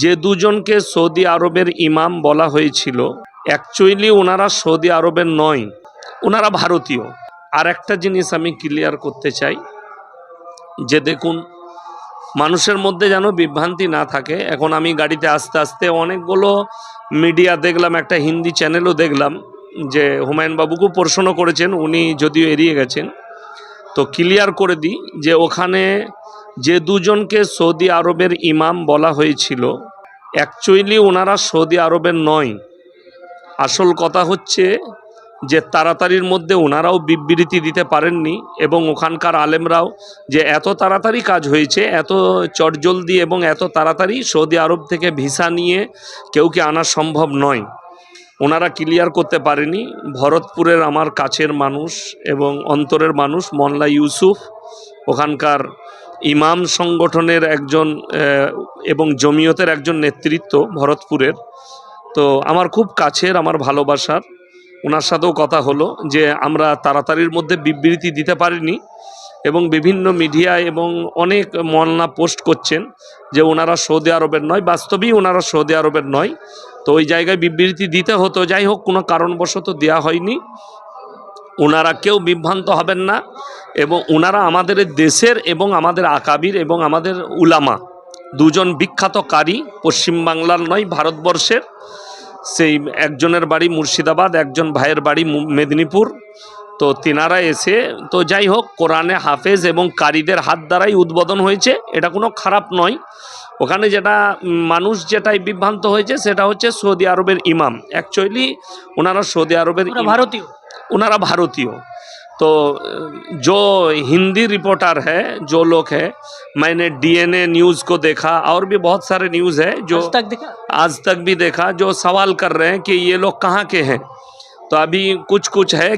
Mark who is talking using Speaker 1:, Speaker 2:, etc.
Speaker 1: যে দুজনকে সৌদি আরবের ইমাম বলা হয়েছিল অ্যাকচুয়ালি ওনারা সৌদি আরবের নয় ওনারা ভারতীয়। আর একটা জিনিস আমি ক্লিয়ার করতে চাই, যে দেখুন, মানুষের মধ্যে যেন বিভ্রান্তি না থাকে, এখন আমি গাড়িতে আস্তে আস্তে অনেকগুলো মিডিয়া দেখলাম, একটা হিন্দি চ্যানেলও দেখলাম, যে হুমায়ুন বাবুকেও প্রশ্ন করেছেন, উনি যদিও এড়িয়ে গেছেন। তো ক্লিয়ার করে দিই যে ওখানে যে দুজনকে সৌদি আরবের ইমাম বলা হয়েছিল অ্যাকচুয়ালি ওনারা সৌদি আরবের নয়। আসল কথা হচ্ছে যে তাড়াতাড়ির মধ্যে ওনারাও বিবৃতি দিতে পারেননি এবং ওখানকার আলেমরাও যে এত তাড়াতাড়ি কাজ হয়েছে, এত চটজলদি এবং এত তাড়াতাড়ি সৌদি আরব থেকে ভিসা নিয়ে কেউ কি আনা সম্ভব নয়। ওনারা ক্লিয়ার করতে পারেনি, ভরতপুরের আমার কাছের মানুষ এবং অন্তরের মানুষ মল্লা ইউসুফ ওখানকার ইমাম সংগঠনের একজন এবং জমিয়তের একজন নেতৃত্ব ভরতপুরের। তো আমার খুব কাছের, আমার ভালোবাসার। ওনার সাথেও কথা হলো যে আমরা তাড়াতাড়ির মধ্যে বিবৃতি দিতে পারিনি এবং বিভিন্ন মিডিয়া এবং অনেক মলনা পোস্ট করছেন যে ওনারা সৌদি আরবের নয়, বাস্তবেই ওনারা সৌদি আরবের নয়। তো ওই জায়গায় বিবৃতি দিতে হতো। যাই হোক, কোনো কারণবশত দেওয়া হয়নি। ওনারা কেউ বিভ্রান্ত হবেন না এবং ওনারা আমাদের দেশের এবং আমাদের আকাবির এবং আমাদের উলামা। দুজন বিখ্যাত কারি পশ্চিমবাংলার নয় ভারতবর্ষের। সেই একজনের বাড়ি মুর্শিদাবাদ একজন ভাইয়ের বাড়ি মেদিনীপুর। তো তিনারা এসে তো যাই হোক কোরআনে হাফেজ এবং কারিদের হাত দ্বারাই উদ্বোধন হয়েছে এটা কোনো খারাপ নয়। ওখানে যেটা মানুষ যেটাই বিভ্রান্ত হয়েছে সেটা হচ্ছে সৌদি আরবের ইমাম। অ্যাকচুয়ালি ওনারা সৌদি আরবের
Speaker 2: ওরা
Speaker 1: ইমাম।
Speaker 2: ভারতীয়
Speaker 1: उनारा भारतीय तो अ, जो हिंदी रिपोर्टर है जो लोग है मैंने डीएनए न्यूज़ को देखा और भी बहुत सारे न्यूज़ है जो
Speaker 2: आज तक देखा
Speaker 1: आज तक भी देखा जो सवाल कर रहे हैं कि ये लोग कहाँ के हैं तो अभी कुछ कुछ है कि